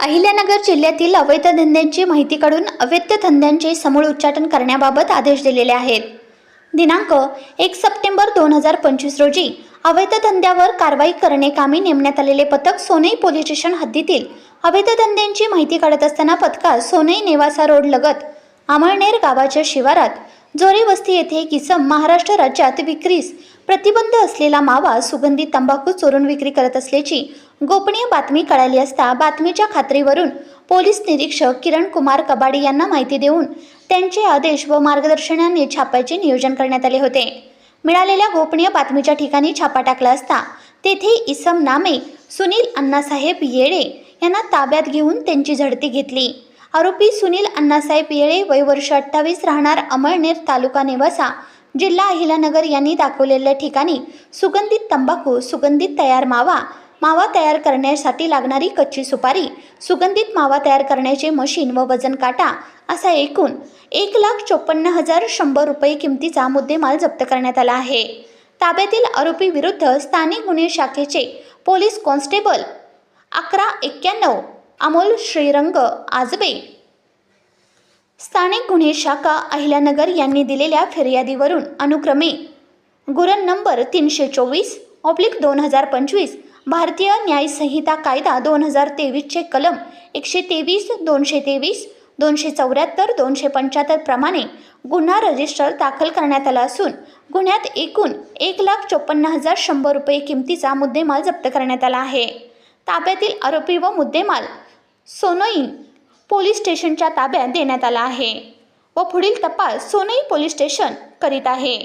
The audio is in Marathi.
अहिल्यानगर जिल्ह्यातील अवैध धंद्यांची माहिती काढून अवैध धंद्यांचे समूळ उच्चाटन करण्याबाबत आदेश दिलेले आहेत. दिनांक एक सप्टेंबर दोन हजार पंचवीस रोजी अवैध धंद्यावर कारवाई करणे कामी नेमण्यात आलेले पथक सोनई पोलीस स्टेशन हद्दीतील अवैध धंद्यांची माहिती काढत असताना पथकात सोनई नेवासा रोड लगत आमळनेर गावाच्या शिवारात जोरे वस्ती येथे किसम महाराष्ट्र राज्यात विक्रीस प्रतिबंध असलेला मावा सुगंधित तंबाखू चोरून विक्री करत असल्याची गोपनीय बातमी कळाली असता बातमीच्या खात्रीवरून पोलीस निरीक्षक किरण कुमार कबाडी यांना माहिती देऊन त्यांचे आदेश व मार्गदर्शनाने छाप्याचे नियोजन करण्यात आले होते. मिळालेल्या गोपनीय बातमीच्या ठिकाणी छापा टाकला असता तेथे इसम नामे सुनील अण्णासाहेब येळे यांना ताब्यात घेऊन त्यांची झडती घेतली. आरोपी सुनील अण्णासाहेब येळे वय वर्ष अठ्ठावीस राहणार अमळनेर तालुका निवासा. जिल्हा अहिलानगर यांनी दाखवलेल्या ठिकाणी सुगंधित तंबाखू सुगंधित तयार मावा मावा तयार करण्यासाठी लागणारी कच्ची सुपारी सुगंधित मावा तयार करण्याचे मशीन व वजन काटा असा एकूण एक लाख चोपन्न हजार शंभर रुपये किमतीचा मुद्देमाल जप्त करण्यात आला आहे. ताब्यातील आरोपी विरुद्ध स्थानिक गुन्हे शाखेचे पोलीस कॉन्स्टेबल अकरा एक्क्याण्णव अमोल श्रीरंग आजबे. स्थानिक गुन्हे शाखा अहिल्यानगर यांनी दिलेल्या फिर्यादीवरून अनुक्रमे. गुरण नंबर तीनशे चोवीस ऑब्लिक दोन हजार पंचवीस भारतीय न्यायसंहिता कायदा दोन हजार तेवीसचे कलम एकशे तेवीस दोनशे तेवीस दोनशे चौऱ्याहत्तर दोनशे पंच्याहत्तर प्रमाणे गुन्हा रजिस्टर दाखल करण्यात आला असून गुन्ह्यात एकूण एक लाख चोपन्न हजार शंभर रुपये किमतीचा मुद्देमाल जप्त करण्यात आला आहे. ताब्यातील आरोपी व मुद्देमाल सोनई पोलीस स्टेशनच्या ताब्यात देण्यात आला आहे व पुढील तपास सोनई पोलीस स्टेशन करीत आहे.